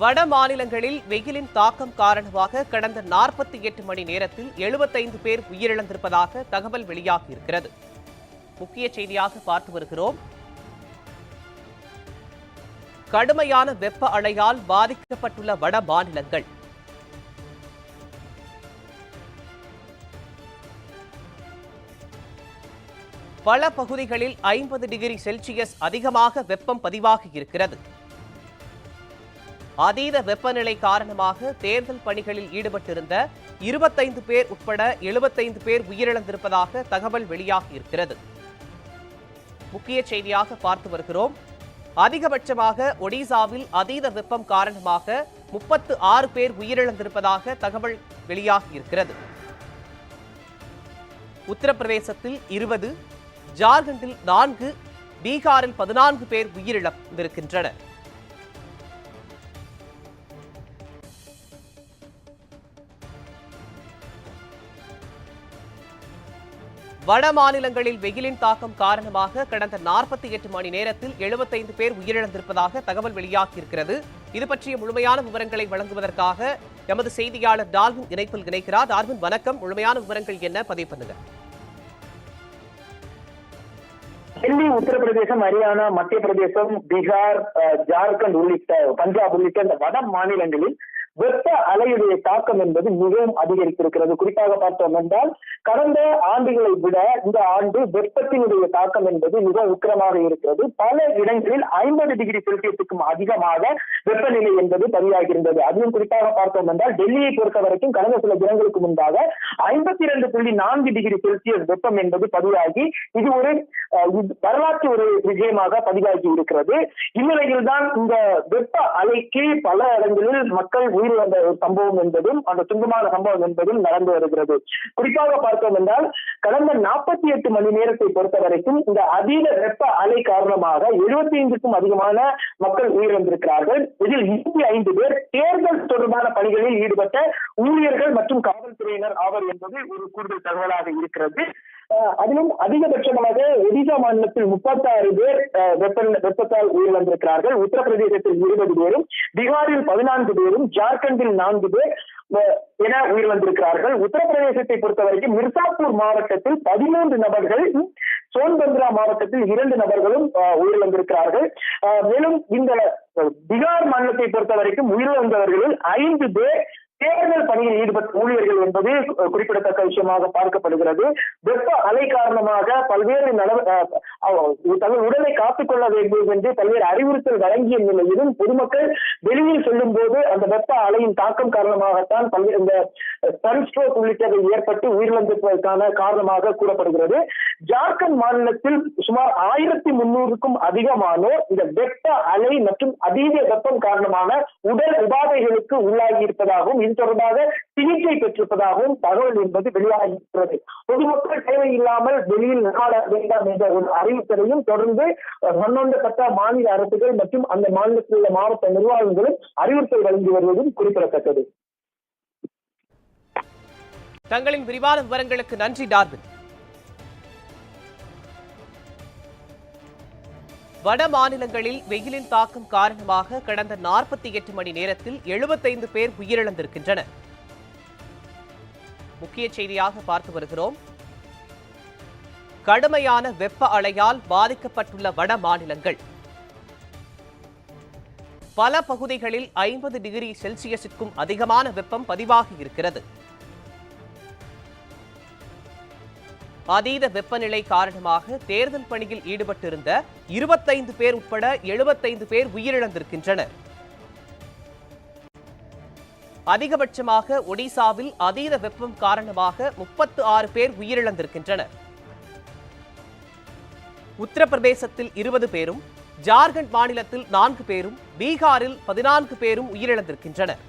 வட மாநிலங்களில் வெயிலின் தாக்கம் காரணமாக கடந்த நாற்பத்தி எட்டு மணி நேரத்தில் எழுபத்தைந்து பேர் உயிரிழந்திருப்பதாக தகவல் வெளியாகியிருக்கிறது. முக்கிய செய்தியாக பார்த்து வருகிறோம். கடுமையான வெப்ப அலையால் பாதிக்கப்பட்டுள்ள வட மாநிலங்கள். பல பகுதிகளில் ஐம்பது டிகிரி செல்சியஸ் அதிகமாக வெப்பம் பதிவாகியிருக்கிறது. அதீத வெப்பநிலை காரணமாக தேர்தல் பணிகளில் ஈடுபட்டிருந்த இருபத்தைந்து பேர் உட்பட எழுபத்தைந்து பேர் உயிரிழந்திருப்பதாக தகவல் வெளியாகியிருக்கிறது முக்கிய செய்தியாக பார்த்து வருகிறோம். அதிகபட்சமாக ஒடிசாவில் அதீத வெப்பம் காரணமாக முப்பத்து ஆறு பேர் உயிரிழந்திருப்பதாக தகவல் வெளியாகியிருக்கிறது உத்தரப்பிரதேசத்தில் இருபது ஜார்க்கண்டில் நான்கு பீகாரில் பதினான்கு பேர் உயிரிழந்திருக்கின்றனர். வட மாநிலங்களில் வெயிலின் தாக்கம் காரணமாக கடந்த நாற்பத்தி எட்டு மணி நேரத்தில் எழுபத்தைந்து பேர் உயிரிழந்திருப்பதாக தகவல் வெளியாகியிருக்கிறது. இது பற்றிய முழுமையான விவரங்களை வழங்குவதற்காக எமது செய்தியாளர் டால்வின் இணைப்பில் இணைக்கிறார் டால்வின் வணக்கம். முழுமையான விவரங்கள் என்ன? பதிவு பண்ணுங்க. டெல்லி உத்தரப்பிரதேசம் ஹரியானா மத்திய பிரதேசம் பீகார் ஜார்க்கண்ட் உள்ளிட்ட பஞ்சாப் உள்ளிட்ட இந்த வட மாநிலங்களில் வெப்ப அலையுடைய தாக்கம் என்பது மிகவும் அதிகரித்திருக்கிறது. குறிப்பாக பார்த்தோம் என்றால் கடந்த ஆண்டுகளை விட இந்த ஆண்டு வெப்பத்தினுடைய தாக்கம் என்பது மிக உக்கிரமாக இருக்கிறது. பல இடங்களில் ஐம்பது டிகிரி செல்சியஸுக்கும் அதிகமாக வெப்பநிலை என்பது பதிவாகியிருந்தது. அதிலும் குறிப்பாக பார்த்தோம் என்றால் டெல்லியை பொறுத்த வரைக்கும் கடந்த சில தினங்களுக்கு முன்பாக ஐம்பத்தி இரண்டு புள்ளி நான்கு டிகிரி செல்சியஸ் வெப்பம் என்பது பதிவாகி இது ஒரு வரலாற்று ஒரு விஜயமாக பதிவாகி இருக்கிறது. இந்நிலையில் தான் இந்த வெப்ப அலைக்கு பல இடங்களில் மக்கள் உயிரிழந்த ஒரு சம்பவம் என்பதும் அந்த துன்பமான சம்பவம் என்பதும் நடந்து வருகிறது. குறிப்பாக பார்த்தோம் என்றால் கடந்த நாற்பத்தி எட்டு மணி நேரத்தை பொறுத்த வரைக்கும் இந்த அதீத வெப்ப அலை காரணமாக எழுபத்தி ஐந்துக்கும் அதிகமான மக்கள் உயிரிழந்திருக்கிறார்கள். இதில் இருபத்தி ஐந்து பேர் தேர்தல் தொடர்பான பணிகளில் ஈடுபட்ட ஊழியர்கள் மற்றும் காவல்துறையினர் ஆவர் என்பது ஒரு கூடுதல் தகவலாக இருக்கிறது. அதிலும் அதிகபட்சமாக ஒடிசா மாநிலத்தில் முப்பத்தாறு பேர் வெப்ப வெப்பத்தால் உயிரிழந்திருக்கிறார்கள். உத்தரப்பிரதேசத்தில் இருபது பேரும் பீகாரில் பதினான்கு பேரும் ஜார்க்கண்டில் நான்கு பேர் என உயிரிழந்திருக்கிறார்கள். உத்தரப்பிரதேசத்தை பொறுத்தவரைக்கும் மிர்சாப்பூர் மாவட்டத்தில் பதிமூன்று நபர்கள் சோன்பந்திரா மாவட்டத்தில் இரண்டு நபர்களும் உயிரிழந்திருக்கிறார்கள். மேலும் இந்த பீகார் மாநிலத்தை பொறுத்தவரைக்கும் உயிரிழந்தவர்களில் ஐந்து பேர் தேர்தல் பணியில் ஈடுபட்ட ஊழியர்கள் என்பது குறிப்பிடத்தக்க விஷயமாக பார்க்கப்படுகிறது. வெப்ப அலை காரணமாக பல்வேறு தங்கள் உடலை காத்துக் கொள்ள வேண்டும் என்று பல்வேறு அறிவுறுத்தல் வழங்கிய நிலையிலும் பொதுமக்கள் வெளியில் செல்லும் போது அந்த வெப்ப அலையின் தாக்கம் காரணமாகத்தான் பல்வேறு இந்த சன்ஸ்ட்ரோக் உள்ளிட்டவை ஏற்பட்டு உயிரிழந்திருப்பதற்கான காரணமாக கூறப்படுகிறது. ஜார்க்கண்ட் மாநிலத்தில் சுமார் ஆயிரத்தி முன்னூறுக்கும் அதிகமானோர் இந்த வெப்ப அலை மற்றும் அதீத வெப்பம் காரணமான உடல் உபாதைகளுக்கு உள்ளாகி இருப்பதாகவும் இது தொடர்பாக சிகிச்சை பெற்றிருப்பதாகவும் தகவல் என்பது வெளியாகியிருக்கிறது. பொதுமக்கள் தேவையில்லாமல் வெளியில் நாட வேண்டாம் என்ற ஒரு அறிவித்தலையும் தொடர்ந்து சம்பந்தப்பட்ட மாநில அரசுகள் மற்றும் அந்த மாநிலத்தில் உள்ள மாவட்ட நிர்வாகங்களும் அறிவுறுத்தல் வழங்கி வருவதும் குறிப்பிடத்தக்கது. தங்களின் விரிவான விவரங்களுக்கு நன்றி டார்வின். வட மாநிலங்களில் வெயிலின் தாக்கம் காரணமாக கடந்த நாற்பத்தி எட்டு மணி நேரத்தில் எழுபத்தைந்து பேர் உயிரிழந்திருக்கின்றனர். முக்கிய செய்தியாக பார்த்து வருகிறோம். கடுமையான வெப்ப அலையால் பாதிக்கப்பட்டுள்ள வட மாநிலங்கள். பல பகுதிகளில் ஐம்பது டிகிரி செல்சியஸுக்கும் அதிகமான வெப்பம் பதிவாகி இருக்கிறது. அதீத வெப்பநிலை காரணமாக தேர்தல் பணியில் ஈடுபட்டிருந்த இருபத்தைந்து பேர் உட்பட எழுபத்தைந்து பேர் உயிரிழந்திருக்கின்றனர். அதிகபட்சமாக ஒடிசாவில் அதீத வெப்பம் காரணமாக முப்பத்து ஆறு பேர் உயிரிழந்திருக்கின்றனர். உத்தரப்பிரதேசத்தில் இருபது பேரும் ஜார்க்கண்ட் மாநிலத்தில் நான்கு பேரும் பீகாரில் பதினான்கு பேரும் உயிரிழந்திருக்கின்றனர்.